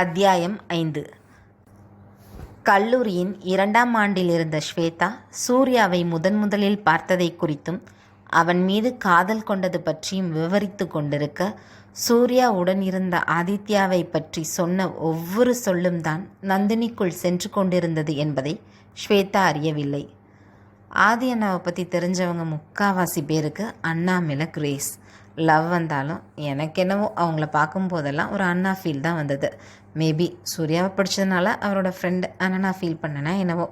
அத்தியாயம் ஐந்து. கல்லூரியின் இரண்டாம் ஆண்டில் இருந்த ஸ்வேதா சூர்யாவை முதன் முதலில் பார்த்ததை குறித்தும் அவன் மீது காதல் கொண்டது பற்றியும் விவரித்து கொண்டிருக்க சூர்யா உடன் இருந்த ஆதித்யாவை பற்றி சொன்ன ஒவ்வொரு சொல்லும் தான் நந்தினிக்குள் சென்று கொண்டிருந்தது என்பதை ஸ்வேதா அறியவில்லை. ஆதி அண்ணாவை பற்றி தெரிஞ்சவங்க முக்காவாசி பேருக்கு அண்ணா மேலே கிரேஸ். லவ் வந்தாலும் எனக்கு என்னவோ அவங்கள பார்க்கும்போதெல்லாம் ஒரு அண்ணா ஃபீல் தான் வந்தது. மேபி சூர்யாவை பிடிச்சதுனால அவரோட ஃப்ரெண்டு அண்ணனா ஃபீல் பண்ணேன்னா என்னவோ.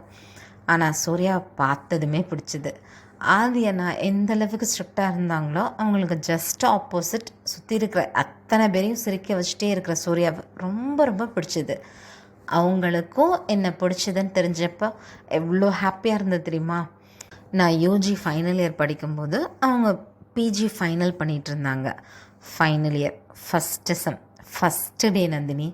ஆனால் சூர்யாவை பார்த்ததுமே பிடிச்சது. ஆதி நான் எந்த அளவுக்கு ஸ்ட்ரிக்டாக இருந்தாங்களோ அவங்களுக்கு ஜஸ்ட் ஆப்போசிட் சுற்றி இருக்கிற அத்தனை பேரையும் சிரிக்க வச்சுட்டே இருக்கிற சூர்யாவை ரொம்ப ரொம்ப பிடிச்சது. அவங்களுக்கும் என்ன பிடிச்சதுன்னு தெரிஞ்சப்போ எவ்வளோ ஹாப்பியாக இருந்தது தெரியுமா? நான் யூஜி ஃபைனல் இயர் படிக்கும்போது அவங்க பிஜி ஃபைனல் பண்ணிகிட்டு இருந்தாங்க. Final year first sem first day Nandini.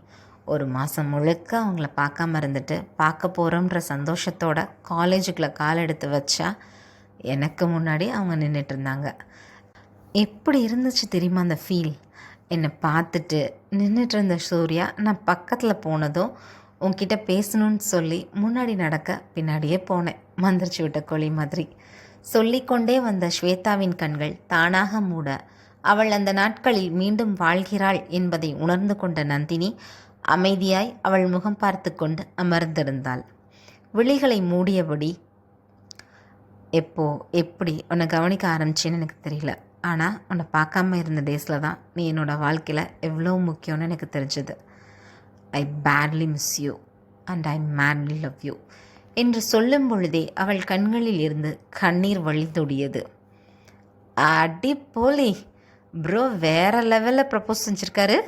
ஒரு மாதம் முழுக்க அவங்கள பார்க்காம இருந்துட்டு பார்க்க போகிறோன்ற சந்தோஷத்தோட காலேஜுக்குள்ளே கால் எடுத்து வச்சா எனக்கு முன்னாடி அவங்க நின்றுட்டு இருந்தாங்க. எப்படி இருந்துச்சு தெரியுமா அந்த ஃபீல் என்னை பார்த்துட்டு நின்றுட்டு இருந்த சூர்யா நான் பக்கத்தில் போனதும் உன்கிட்ட பேசணும்னு சொல்லி முன்னாடி நடக்க பின்னாடியே போனேன். மந்திரிச்சு விட்ட கோழி மாதிரி. சொல்லிக்கொண்டே வந்த ஸ்வேதாவின் கண்கள் தானாக மூட. அவள் அந்த நாட்களில் மீண்டும் வாழ்கிறாள் என்பதை உணர்ந்து கொண்ட நந்தினி அமைதியாய் அவள் முகம் பார்த்து கொண்டு அமர்ந்திருந்தாள். விழிகளை மூடியபடி எப்போ எப்படி உன்னை கவனிக்க ஆரம்பிச்சேன்னு எனக்கு தெரியல. ஆனால் உன்னை பார்க்காம இருந்த டேஸில் தான் நீ என்னோடய வாழ்க்கையில் எவ்வளோ முக்கியம்னு எனக்கு தெரிஞ்சது. I badly miss you and I madly love you என்று சொல்லும் பொழுதே அவள் கண்களில் இருந்து கண்ணீர் வழித்தொடியது அடி போலி ப்ரோ வேற லெவலில் ப்ரப்போஸ் செஞ்சுருக்காரு.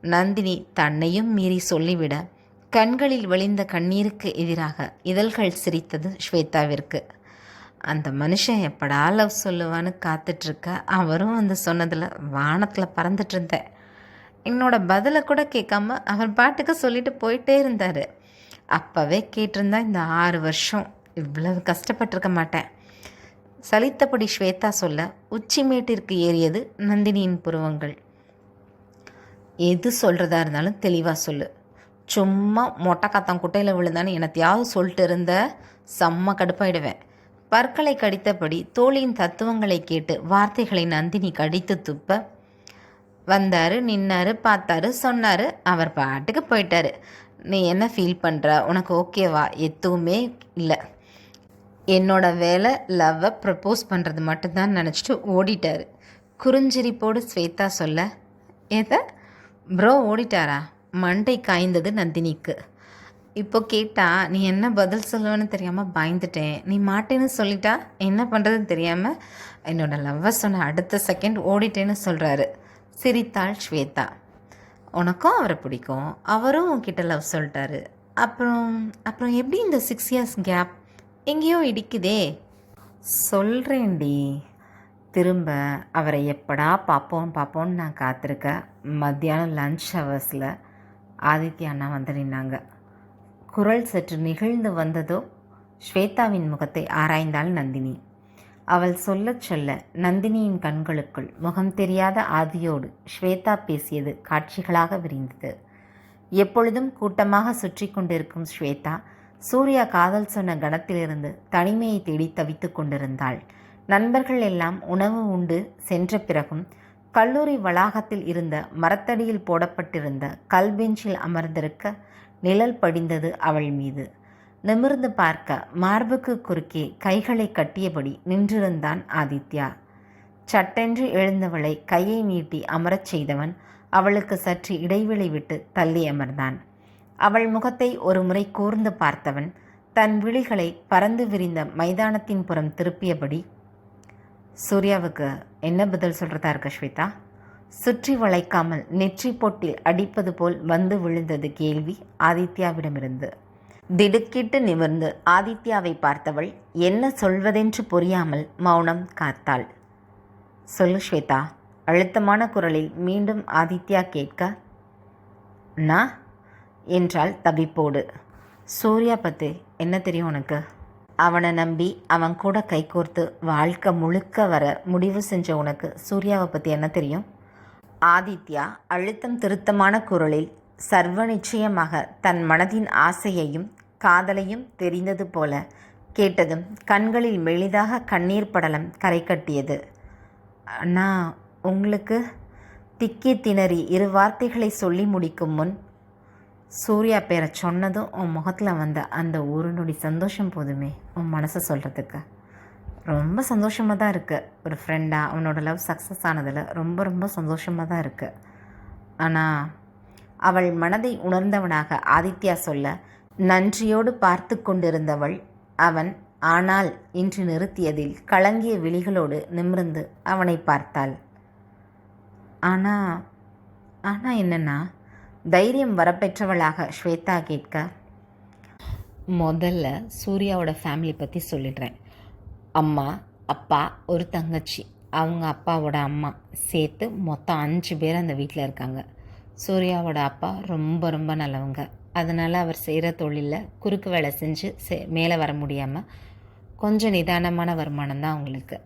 நந்தினி தன்னையும் மீறி சொல்லிவிட கண்களில் வழிந்த கண்ணீருக்கு எதிராக இதழ்கள் சிரித்தது ஸ்வேதாவிற்கு. அந்த மனுஷன் எப்படா லவ் சொல்லுவான்னு காத்துட்ருக்க அவரும் வந்து சொன்னதில் வானத்தில் பறந்துட்டு இருந்தேன் என்னோட பதிலை கூட கேட்காம அவர் பாட்டுக்கு சொல்லிட்டு போயிட்டே இருந்தார். அப்போவே கேட்டிருந்தா இந்த ஆறு வருஷம் இவ்வளவு கஷ்டப்பட்டிருக்க மாட்டேன். சலித்தபடி ஸ்வேதா சொல்ல உச்சிமேட்டிற்கு ஏறியது நந்தினியின் புருவங்கள். எது சொல்கிறதா இருந்தாலும் தெளிவாக சொல்லு. சும்மா மொட்டை காத்தான் குட்டையில் விழுந்தான்னு என்னத்தையாவது சொல்லிட்டு இருந்த செம்ம கடுப்பாயிடுவேன். பற்களை கடித்தபடி தோழியின் தத்துவங்களை கேட்டு வார்த்தைகளை நந்தினி கடித்து துப்ப வந்தார் நின்னார் பார்த்தாரு சொன்னார் அவர் பாட்டுக்கு போயிட்டாரு. நீ என்ன ஃபீல் பண்ணுற உனக்கு ஓகேவா எதுவுமே இல்லை. என்னோட வேலை லவ்வை ப்ரப்போஸ் பண்ணுறது மட்டும்தான் நினச்சிட்டு ஓடிட்டார். குறிஞ்சிரிப்போடு ஸ்வேதா சொல்ல எதை? ப்ரோ ஓடிட்டாரா? மண்டை காய்ந்தது நந்தினிக்கு. இப்போ கேட்டால் நீ என்ன பதில் சொல்லுவேன்னு தெரியாமல் பயந்துட்டேன். நீ மாட்டேன்னு சொல்லிட்டா என்ன பண்ணுறதுன்னு தெரியாமல் என்னோடய லவ்வை சொன்ன அடுத்த செகண்ட் ஓடிட்டேன்னு சொல்கிறாரு சிரித்தாள் ஸ்வேதா. உனக்கும் அவரை பிடிக்கும். அவரும் உன்கிட்ட லவ் சொல்லிட்டாரு. அப்புறம் அப்புறம் எப்படி இந்த சிக்ஸ் இயர்ஸ் கேப் எங்கேயோ இடிக்குதே. சொல்கிறேன்டி திரும்ப அவரை எப்படா பார்ப்போம் பார்ப்போன்னு நான் காத்திருக்க. மத்தியானம் லன்ச் ஹவர்ஸில் ஆதித்யா அண்ணா வந்து நின்னாங்க. குரல் சற்று நிகழ்ந்து வந்ததோ ஸ்வேதாவின் முகத்தை ஆராய்ந்தாள் நந்தினி. அவள் சொல்லச் சொல்ல நந்தினியின் கண்களுக்குள் முகம் தெரியாத ஆதியோடு ஸ்வேதா பேசியது காட்சிகளாக விரிந்தது. எப்பொழுதும் கூட்டமாக சுற்றி கொண்டிருக்கும் ஸ்வேதா சூர்யா காதல் சொன்ன கணத்திலிருந்து தனிமையை தேடி தவித்து கொண்டிருந்தாள். நண்பர்கள் எல்லாம் உணவு உண்டு சென்ற பிறகும் கல்லூரி வளாகத்தில் இருந்த மரத்தடியில் போடப்பட்டிருந்த கல்பெஞ்சில் அமர்ந்திருக்க நிழல் படிந்தது அவள் மீது. நிமிர்ந்து பார்க்க மார்புக்கு குறுக்கே கைகளை கட்டியபடி நின்றிருந்தான் ஆதித்யா. சட்டென்று எழுந்தவளை கையை நீட்டி அமரச் செய்தவன் அவளுக்கு சற்று இடைவெளி விட்டு தள்ளி அமர்ந்தான். அவள் முகத்தை ஒரு முறை கூர்ந்து பார்த்தவன் தன் விழிகளை பறந்து விரிந்த மைதானத்தின் புறம் திருப்பியபடி சூர்யாவுக்கு என்ன பதில் சொல்கிறதா இருக்க ஸ்வேதா? சுற்றி வளைக்காமல் நெற்றி பொட்டில் அடிப்பது போல் வந்து விழுந்தது கேள்வி ஆதித்யாவிடமிருந்து. திடுக்கிட்டு நிமிர்ந்து ஆதித்யாவை பார்த்தவள் என்ன சொல்வதென்று புரியாமல் மௌனம் காத்தாள். சொல்லு ஸ்வேதா. அழுத்தமான குரலில் மீண்டும் ஆதித்யா கேட்க நான் என்றாள் தவிப்போடு. சூர்யா பற்றி என்ன தெரியும் உனக்கு? அவனை நம்பி அவன் கூட கைகோர்த்து வாழ்க்கை முழுக்க வர முடிவு செஞ்ச உனக்கு சூர்யாவை பற்றி என்ன தெரியும்? ஆதித்யா அழுத்தம் திருத்தமான குரலில் சர்வ நிச்சயமாக தன் மனதின் ஆசையையும் காதலையும் தெரிந்தது போல கேட்டதும் கண்களில் மெளிதாக கண்ணீர் படலம் கரை கட்டியது. அண்ணா உங்களுக்கு திக்கி திணறி இரு வார்த்தைகளை சொல்லி முடிக்கும் முன் சூர்யா பேரை சொன்னதும் உன் முகத்தில் வந்த அந்த ஒரு நொடி சந்தோஷம் போதுமே உன் மனசை சொல்கிறதுக்கு ரொம்ப சந்தோஷமாக தான் இருக்குது ஒரு ஃப்ரெண்டாக அவனோட லவ் சக்ஸஸ் ஆனதில் ரொம்ப ரொம்ப சந்தோஷமாக தான் இருக்குது ஆனால் அவள் மனதை உணர்ந்தவனாக ஆதித்யா சொல்ல நன்றியோடு பார்த்து கொண்டிருந்தவள் அவன் ஆனால் இன்று நிறுத்தியதில் கலங்கிய விழிகளோடு நிமிர்ந்து அவனை பார்த்தாள். ஆனால் ஆனால் என்னன்னா தைரியம் வரப்பெற்றவளாக ஸ்வேதா கேட்க முதல்ல சூர்யாவோட ஃபேமிலி பற்றி சொல்லிடுறேன். அம்மா அப்பா ஒரு தங்கச்சி. அவங்க அப்பாவோட அம்மா. சேர்த்து மொத்தம் அஞ்சு பேர் அந்த வீட்டில் இருக்காங்க. சூர்யாவோட அப்பா ரொம்ப ரொம்ப நல்லவங்க. அதனால் அவர் செய்கிற தொழிலில் குறுக்கு வேலை செஞ்சு சே மேலே வர முடியாமல் கொஞ்சம் நிதானமான வருமானம் தான் அவங்களுக்கு.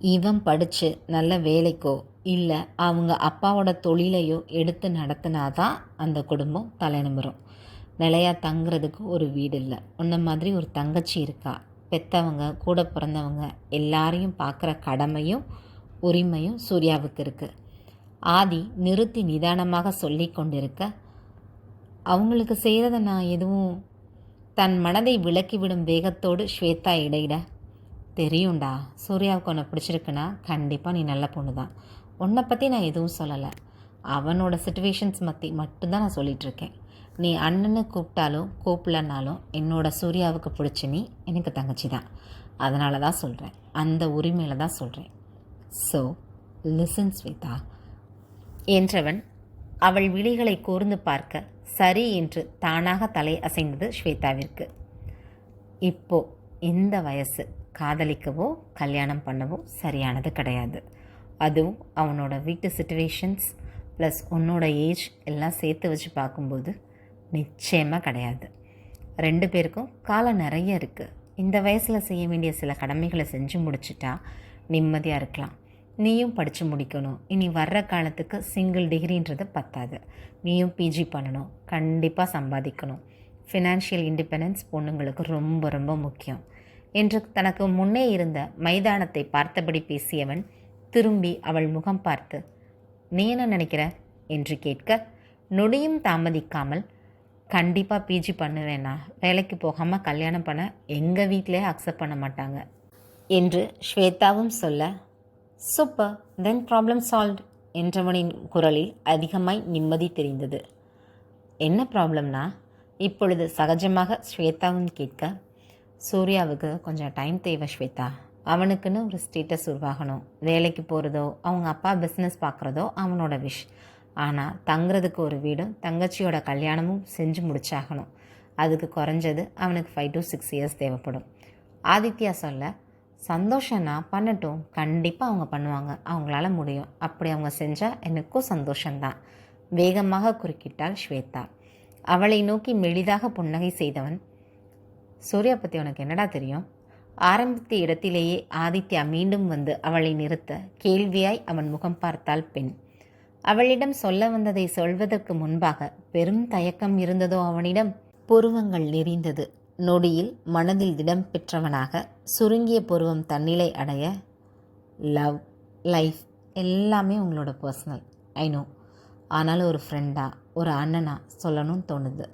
இவன் படித்து நல்ல வேலைக்கோ இல்லை அவங்க அப்பாவோட தொழிலையோ எடுத்து நடத்தினா தான் அந்த குடும்பம் தலைநிமிரும் நிலையாக தங்குறதுக்கு ஒரு வீடு இல்லை உன்ன மாதிரி ஒரு தங்கச்சி இருக்கா. பெத்தவங்க கூட பிறந்தவங்க எல்லாரையும் பார்க்குற கடமையும் உரிமையும் சூர்யாவுக்கு இருக்குது ஆதி நிறுத்தி நிதானமாக சொல்லி கொண்டிருக்க அவங்களுக்கு செய்கிறத நான் எதுவும் தன் மனதை விலக்கிவிடும் வேகத்தோடு ஸ்வேதா இடையிட தெரியும்டா. சூர்யாவுக்கு உன்னை பிடிச்சிருக்குன்னா கண்டிப்பாக நீ நல்ல பொண்ணு தான் உன்னை பற்றி நான் எதுவும் சொல்லலை. அவனோட சுச்சுவேஷன்ஸ் மத்தி மட்டும்தான் நான் சொல்லிகிட்ருக்கேன் நீ அண்ணனை கூப்பிட்டாலும் கூப்பிடலனாலும் என்னோட சூர்யாவுக்கு பிடிச்ச நீ எனக்கு தங்கச்சி தான் அதனால தான் சொல்கிறேன் அந்த உரிமையில் தான் சொல்கிறேன் ஸோ லிசன் ஸ்வேதா. என்றவன் அவள் விழிகளை கூர்ந்து பார்க்க சரி என்று தானாக தலை அசைந்தது ஸ்வேதாவிற்கு. இப்போ இந்த வயசு. காதலிக்கவோ கல்யாணம் பண்ணவோ சரியானது கிடையாது. அதுவும் அவனோட வீட்டு சுச்சுவேஷன்ஸ் ப்ளஸ் உன்னோட ஏஜ் எல்லாம் சேர்த்து வச்சு பார்க்கும்போது நிச்சயமாக கிடையாது. ரெண்டு பேருக்கும் காலம் நிறைய இருக்குது இந்த வயசில் செய்ய வேண்டிய சில கடமைகளை செஞ்சு முடிச்சிட்டா நிம்மதியாக இருக்கலாம். நீயும் படித்து முடிக்கணும். இனி வர்ற காலத்துக்கு சிங்கிள் டிகிரின்றது பத்தாது. நீயும் பிஜி பண்ணணும். கண்டிப்பாக சம்பாதிக்கணும். ஃபினான்ஷியல் இண்டிபெண்டன்ஸ் பொண்ணுங்களுக்கு ரொம்ப ரொம்ப முக்கியம். என்று தனக்கு முன்னே இருந்த மைதானத்தை பார்த்தபடி பேசியவன் திரும்பி அவள் முகம் பார்த்து நீ என்ன நினைக்கிற? என்று கேட்க நொடியும் தாமதிக்காமல் கண்டிப்பாக பிஜி பண்ணுவேனா வேலைக்கு போகாமல் கல்யாணம் பண்ண எங்கள் வீட்டிலே அக்செப்ட் பண்ண மாட்டாங்க என்று ஸ்வேதாவும் சொல்ல சூப்பர் தென் ப்ராப்ளம் சால்வ் என்றவனின் குரலில் அதிகமாய் நிம்மதி தெரிந்தது. என்ன ப்ராப்ளம்னா இப்பொழுது சகஜமாக ஸ்வேதாவும் கேட்க சூர்யாவுக்கு கொஞ்சம் டைம் தேவை ஸ்வேதா. அவனுக்குன்னு ஒரு ஸ்டேட்டஸ் உருவாகணும். வேலைக்கு போகிறதோ அவங்க அப்பா பிஸ்னஸ் பார்க்குறதோ அவனோட விஷ் ஆனால் தங்குறதுக்கு ஒரு வீடும் தங்கச்சியோட கல்யாணமும் செஞ்சு முடிச்சாகணும். அதுக்கு குறைஞ்சது அவனுக்கு ஃபைவ் டு சிக்ஸ் இயர்ஸ் தேவைப்படும். ஆதித்யா சொல்ல சந்தோஷம்னா பண்ணட்டும். கண்டிப்பாக அவங்க பண்ணுவாங்க. அவங்களால முடியும். அப்படி அவங்க செஞ்சால் எனக்கும் சந்தோஷம்தான். வேகமாக குறுக்கிட்டாள் ஸ்வேதா. அவளை நோக்கி மெளிதாக புன்னகை செய்தவன் சூர்யா பற்றி உனக்கு என்னடா தெரியும்? ஆரம்பித்த இடத்திலேயே ஆதித்யா மீண்டும் வந்து அவளை நிறுத்த கேள்வியாய் அவன் முகம் பார்த்தாள் பெண். அவளிடம் சொல்ல வந்ததை சொல்வதற்கு முன்பாக பெரும் தயக்கம் இருந்ததோ அவனிடம்? புருவங்கள் நெறிந்தது. நொடியில் மனதில் திடம் பெற்றவனாக சுருங்கிய புருவம் தன்னிலை அடைய லவ் லைஃப் எல்லாமே உங்களோட பர்சனல் ஐ நோ. ஆனாலும் ஒரு ஃப்ரெண்டாக ஒரு அண்ணனா சொல்லணும்னு தோணுது.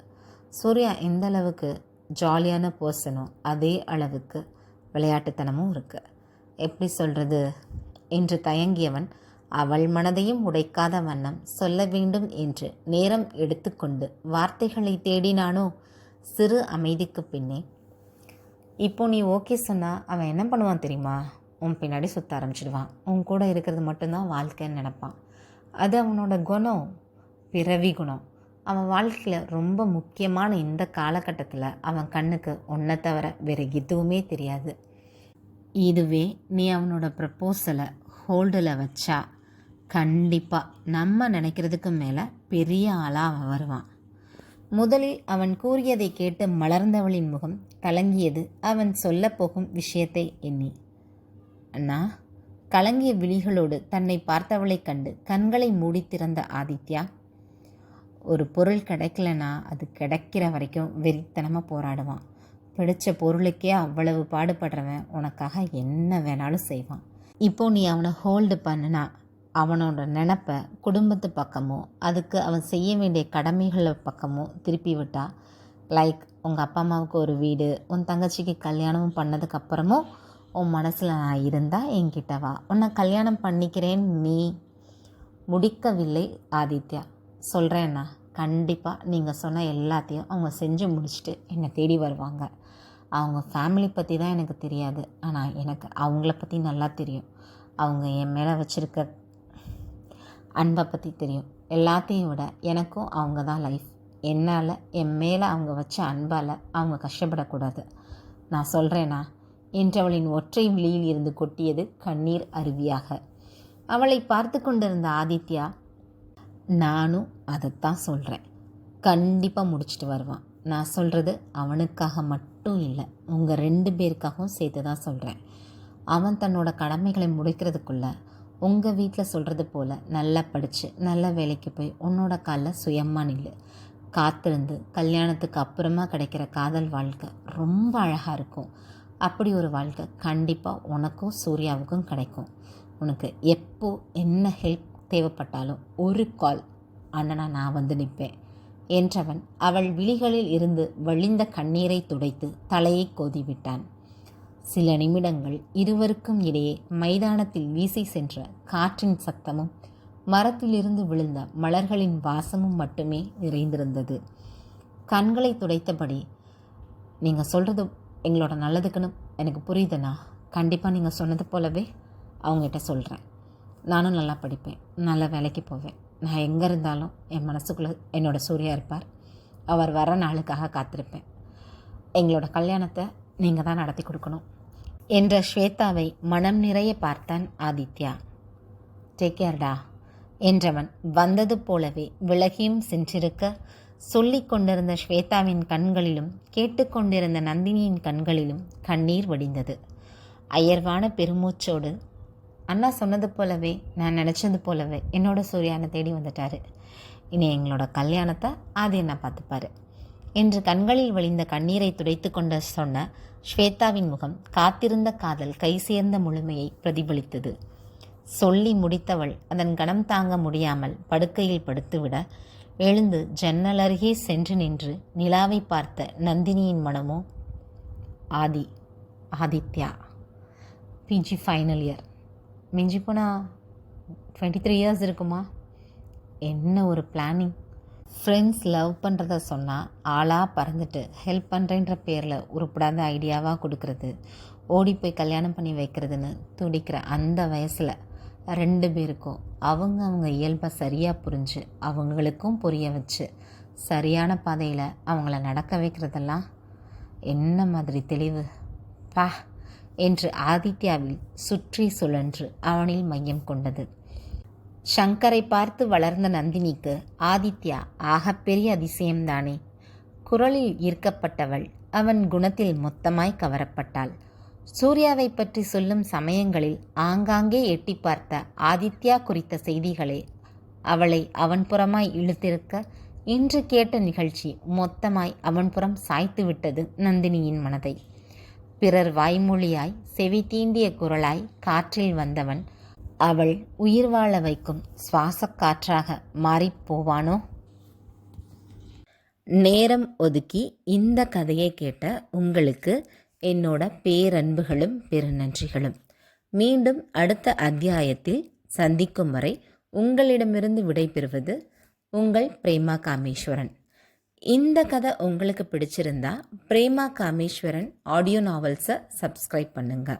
சூர்யா எந்த அளவுக்கு ஜாலியான பர்சனும் அதே அளவுக்கு விளையாட்டுத்தனமும் இருக்குது எப்படி சொல்கிறது என்று தயங்கியவன் அவள் மனதையும் உடைக்காத வண்ணம் சொல்ல வேண்டும் என்று நேரம் எடுத்துக்கொண்டு வார்த்தைகளை தேடினானோ? சிறு அமைதிக்கு பின்னே இப்போ நீ ஓகே சொன்னால் அவன் என்ன பண்ணுவான் தெரியுமா? உன் பின்னாடி சுற்ற ஆரம்பிச்சிடுவான். உன் கூட இருக்கிறது மட்டும்தான் வாழ்க்கைன்னு நினப்பான். அது அவனோட குணம் பிறவி குணம். அவன் வாழ்க்கையில் ரொம்ப முக்கியமான இந்த காலகட்டத்தில் அவன் கண்ணுக்கு ஒன்றை தவிர வேறு எதுவுமே தெரியாது. இதுவே நீ அவனோட ப்ரப்போசலை ஹோல்டில் வச்சா கண்டிப்பாக நம்ம நினைக்கிறதுக்கு மேலே பெரிய ஆளாக அவன் வருவான். முதலில் அவன் கூறியதை கேட்டு மலர்ந்தவளின் முகம் கலங்கியது அவன் சொல்லப்போகும் விஷயத்தை எண்ணி. அண்ணா கலங்கிய விழிகளோடு தன்னை பார்த்தவளைக் கண்டு கண்களை மூடி திறந்த ஆதித்யா ஒரு பொருள் கிடைக்கலனா அது கிடைக்கிற வரைக்கும் வெறித்தனமாக போராடுவான். பிடிச்ச பொருளுக்கே அவ்வளவு பாடுபடுறவன் உனக்காக என்ன வேணாலும் செய்வான். இப்போ நீ அவனை ஹோல்டு பண்ணுனா அவனோட நினப்பை குடும்பத்து பக்கமோ அதுக்கு அவன் செய்ய வேண்டிய கடமைகள் பக்கமோ திருப்பி விட்டா லைக் உங்கள் அப்பா அம்மாவுக்கு ஒரு வீடு உன் தங்கச்சிக்கு கல்யாணமும் பண்ணதுக்கப்புறமும் உன் மனசில் நான் இருந்தால் என்கிட்ட வா. உன்னை கல்யாணம் பண்ணிக்கிறேன் நீ. முடிக்கவில்லை ஆதித்யா. சொல்கிறேன்னா கண்டிப்பாக நீங்கள் சொன்ன எல்லாத்தையும் அவங்க செஞ்சு முடிச்சுட்டு என்னை தேடி வருவாங்க. அவங்க ஃபேமிலி பற்றி தான் எனக்கு தெரியாது. ஆனால் எனக்கு அவங்கள பற்றி நல்லா தெரியும். அவங்க என் மேலே வச்சுருக்க அன்பை பற்றி தெரியும். எல்லாத்தையும் விட எனக்கும் அவங்க தான் லைஃப் என்னால் என் மேலே அவங்க வச்ச அன்பால் அவங்க கஷ்டப்படக்கூடாது. நான் சொல்கிறேனா என்றவளின் ஒற்றை விழியில் இருந்து கொட்டியது கண்ணீர் அருவியாக. அவளை பார்த்து கொண்டிருந்த ஆதித்யா நானும் அதைத்தான் சொல்கிறேன் கண்டிப்பாக முடிச்சுட்டு வருவான். நான் சொல்கிறது அவனுக்காக மட்டும் இல்லை உங்கள் ரெண்டு பேருக்காகவும் சேர்த்து தான் சொல்கிறேன் அவன் தன்னோட கடமைகளை முடிக்கிறதுக்குள்ள உங்கள் வீட்டில் சொல்கிறது போல் நல்லா படித்து நல்ல வேலைக்கு போய் உன்னோட காலில் சுயமாக நில்லு. காத்திருந்து கல்யாணத்துக்கு அப்புறமா கிடைக்கிற காதல் வாழ்க்கை ரொம்ப அழகாக இருக்கும். அப்படி ஒரு வாழ்க்கை கண்டிப்பாக உனக்கும் சூர்யாவுக்கும் கிடைக்கும். உனக்கு எப்போ என்ன ஹெல்ப் தேவைப்பட்டாலும் ஒரு கால் அண்ணனா நான் வந்து நிற்பேன் என்றவன் அவள் விழிகளில் இருந்து வழிந்த கண்ணீரை துடைத்து தலையை கோதிவிட்டான். சில நிமிடங்கள் இருவருக்கும் இடையே மைதானத்தில் வீசி சென்ற காற்றின் சத்தமும் மரத்திலிருந்து விழுந்த மலர்களின் வாசமும் மட்டுமே நிறைந்திருந்தது. கண்களை துடைத்தபடி நீங்கள் சொல்கிறது எங்களோட நல்லதுக்குன்னு எனக்கு புரியுதுண்ணா. கண்டிப்பாக நீங்கள் சொன்னது போலவே அவங்ககிட்ட சொல்கிறேன் நானும் நல்லா படிப்பேன். நல்ல வேலைக்கு போவேன். நான் எங்கே இருந்தாலும் என் மனசுக்குள்ளே என்னோட சூர்யா இருப்பார். அவர் வர நாளுக்காக காத்திருப்பேன். எங்களோட கல்யாணத்தை நீங்கள் தான் நடத்தி கொடுக்கணும். என்ற ஸ்வேதாவை மனம் நிறைய பார்த்தான் ஆதித்யா. டேக் கேர்டா என்றவன் வந்தது போலவே விலகியும் சென்றிருக்க சொல்லி கொண்டிருந்த ஸ்வேதாவின் கண்களிலும் கேட்டுக்கொண்டிருந்த நந்தினியின் கண்களிலும் கண்ணீர் வடிந்தது. அயர்வான பெருமூச்சோடு அண்ணா சொன்னது போலவே நான் நினச்சது போலவே என்னோட சூர்யானை தேடி வந்துட்டார். இனி எங்களோட கல்யாணத்தை ஆதி என்ன பார்த்துப்பாரு. என்று கண்களில் வழிந்த கண்ணீரை துடைத்து கொண்ட சொன்ன ஸ்வேதாவின் முகம் காத்திருந்த காதல் கை சேர்ந்த முழுமையை பிரதிபலித்தது. சொல்லி முடித்தவள் அதன் கணம் தாங்க முடியாமல் படுக்கையில் படுத்துவிட எழுந்து ஜன்னல் அருகே சென்று நின்று நிலாவை பார்த்த நந்தினியின் மனமோ Aadhi Aadhithya PG final year மிஞ்சி போனால் டுவெண்ட்டி த்ரீ இயர்ஸ் இருக்குமா? என்ன ஒரு பிளானிங் ஃப்ரெண்ட்ஸ் லவ் பண்ணுறத சொன்னால் ஆளாக பறந்துட்டு ஹெல்ப் பண்ணுறேன்ற பேரில் உருப்படாத ஐடியாவாக கொடுக்கறது ஓடி போய் கல்யாணம் பண்ணி வைக்கிறதுன்னு துடிக்கிற அந்த வயசில் ரெண்டு பேருக்கும் அவங்க அவங்க இயல்பை சரியாக புரிஞ்சு அவங்களுக்கும் புரிய வச்சு சரியான பாதையில் அவங்கள நடக்க வைக்கிறதெல்லாம் என்ன மாதிரி தெளிவு? பா. என்று ஆதித்யாவில் சுற்றி சுழன்று அவனில் மையம் கொண்டது. ஷங்கரை பார்த்து வளர்ந்த நந்தினிக்கு ஆதித்யா ஆகப்பெரிய அதிசயம்தானே. குரலில் ஈர்க்கப்பட்டவள் அவன் குணத்தில் மொத்தமாய் கவரப்பட்டாள். சூர்யாவை பற்றி சொல்லும் சமயங்களில் ஆங்காங்கே எட்டி பார்த்த ஆதித்யா குறித்த செய்திகளே அவளை அவன் புறமாய் இழுத்திருக்க இன்று கேட்ட நிகழ்ச்சி மொத்தமாய் அவன் புறம் சாய்த்து விட்டது நந்தினியின் மனதை. பிறர் வாய்மொழியாய் செவி தீண்டிய குரலாய் காற்றில் வந்தவன் அவள் உயிர் வாழ வைக்கும் சுவாசக் காற்றாக மாறிப் போவானோ? நேரம் ஒதுக்கி இந்த கதையை கேட்ட உங்களுக்கு என்னோட பேரன்புகளும் பெருநன்றிகளும். மீண்டும் அடுத்த அத்தியாயத்தில் சந்திக்கும் வரை உங்களிடமிருந்து விடைபெறுவது உங்கள் பிரேமா காமேஸ்வரன். இந்த கதை உங்களுக்கு பிடிச்சிருந்தா பிரேமா காமேஸ்வரன் ஆடியோ நாவல்ஸை சப்ஸ்கிரைப் பண்ணுங்க.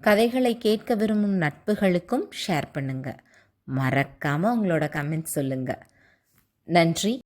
கதைகளை கேட்க விரும்பும் நட்புகளுக்கும் ஷேர் பண்ணுங்க. மறக்காமல் உங்களோட கமெண்ட் சொல்லுங்க. நன்றி.